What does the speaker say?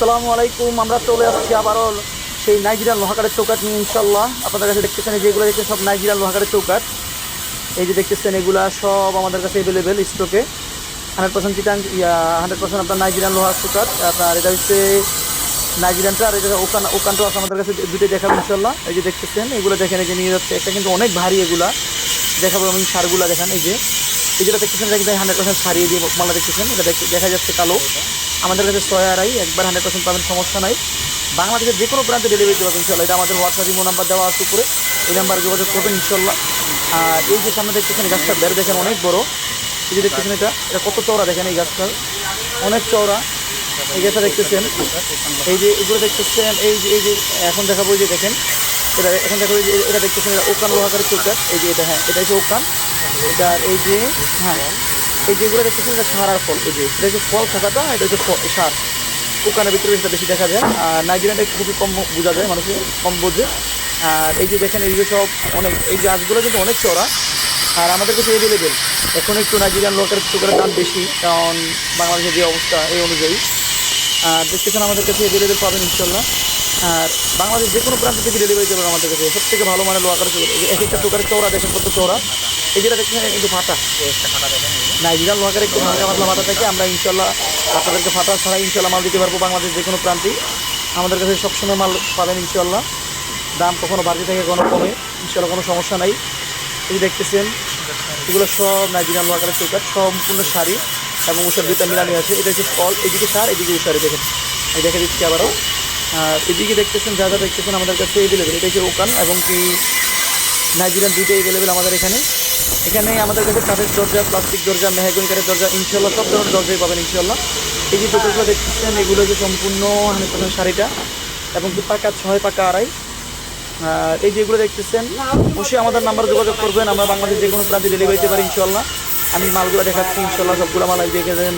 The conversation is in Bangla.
আসসালামু আলাইকুম, আমরা চলে আসছি আবারও সেই নাইজেরিয়ান লোহাকারের চৌকাট নিয়ে, ইনশাল্লাহ। আপনাদের কাছে দেখতেছেন যেগুলো দেখছেন, সব নাইজেরিয়ান লোহাকারের চৌকাট এই যে দেখতেছেন এগুলা সব আমাদের কাছে অ্যাভেলেবেল স্টকে hundred percent Chittagong hundred percent আপনার নাইজেরিয়ান লোহার চৌকাট আপনার এটা হচ্ছে নাইজেরিয়ানটা আর এটা ওকান ওকানটাও আছে আমাদের কাছে, দুটোই দেখাবো ইনশাল্লাহ। এই যে দেখতেছেন, এগুলো দেখেন, এই যে নিয়ে যাচ্ছে একটা কিন্তু অনেক ভারী এগুলা। দেখাবো আমি সারগুলা, দেখেন এই যে। এই যেটা দেখতেছেন, এটা কিন্তু হান্ড্রেড পার্সেন্ট সারিয়ে দিয়ে মালা দেখতেছেন। এটা দেখা যাচ্ছে কালো। আমাদের কাছে ছয় আড়াই একবার হান্ড্রেড পার্সেন্ট পাবেন, সমস্যা নাই। বাংলাদেশের যে কোনো প্রান্তে ডেলিভারি পারবেন ইনশাল্লাহ এটা আমাদের হোয়াটসঅ্যাপ ইমো নাম্বার দেওয়া আছে উপরে। এই নাম্বার যোগাযোগ করবেন ইনশাল্লাহ আর এই যে সামনে দেখতেছেন গাছটা বের দেখেন, অনেক বড়। এই যে দেখতেছেন এটা এটা কত চওড়া দেখেন এই গাছটা অনেক চওড়া। এই গাছটা দেখতেছেন, এই যে এগুলো দেখতেছেন, এই যে এই যে এখন দেখাবো যে দেখেন। এটা এখন যে এটা দেখতেছেন, এটা ওকান লোহাকারের চৌকার এই যে এটা হ্যাঁ এটা হচ্ছে ওকান। এটা এই যে হ্যাঁ এই যেগুলো দেখতেছেন এটা সার আর ফল, এই যে, এটা হচ্ছে ফল থাকাটা, এটা হচ্ছে সার। ওকানের ভিতরে এটা বেশি দেখা যায়। আর নাইজেরিয়ানটা খুবই কম বোঝা যায়, মানুষের কম বোঝে। আর এই যে দেখেন এইগুলো সব অনেক, এই গাছগুলো কিন্তু অনেক চড়া আর আমাদের কাছে অ্যাভেলেবেল এখন একটু নাইজেরিয়ান লোকের চোখের দাম বেশি, কারণ বাংলাদেশের যে অবস্থা এই অনুযায়ী। আর দেখতেছেন, আমাদের কাছে অ্যাভেলেবেল পাবেন ইনশাল্লাহ আর বাংলাদেশ যে কোনো প্রান্ত থেকে ডেলিভারি করবেন আমাদের কাছে। সব থেকে ভালো মানের লোহাকার এক একটা দোকানের চৌড়া দেখেন কত চৌড়া এই যেটা দেখছেন কিন্তু ফাটা। নাইজেরিয়ান লোহাকার একটু হালকা পাতলা ফাটা থাকে, আমরা ইনশাল্লাহ আপনাদেরকে ফাটা ছাড়া ইনশাল্লাহ মাল দিতে পারব বাংলাদেশ যে কোনো প্রান্তেই। আমাদের কাছে সবসময় মাল পাবেন ইনশাল্লাহ দাম কখনো বাড়তে থাকে, কখনো কমে। ইনশাল্লাহ কোনো সমস্যা নাই। এই দেখতেছেন, এগুলো সব নাইজেরিয়ান লোহাকারের চৌকাট সম্পূর্ণ শাড়ি এবং উষার দুইটা মিলানি আছে। এটা হচ্ছে ফল, এদিকে সার, এদিকে উষারে দেখেন। আমি দেখে দিচ্ছি আবারও। এদিকে দেখতেছেন, যা যা দেখতেছেন আমাদের কাছে এভেলেবেল এটা হচ্ছে ওকান এবং কি নাইজেরিয়ান দুইটা এভেলেবেল আমাদের এখানে। এখানে আমাদের কাছে কাঠের দরজা প্লাস্টিক দরজা মেহাগুনি কাঠের দরজা ইনশাল্লাহ সব ধরনের দরজাই পাবেন ইনশাল্লাহ এই যে দরজাগুলো দেখতেছেন, এগুলো হচ্ছে সম্পূর্ণ হান্ড্রেড শাড়িটা এবং কি পাকা ছয় পাকা আড়াই। এই যেগুলো দেখতেছেন, অবশ্যই আমাদের নাম্বার যোগাযোগ করবেন, আমরা বাংলাদেশ যে কোনো প্রান্তে ডেলিভারি দিতে পারি ইনশাল্লাহ আমি মালগুলো দেখাচ্ছি ইনশাল্লাহ সবগুলো মাল দেখে দেন।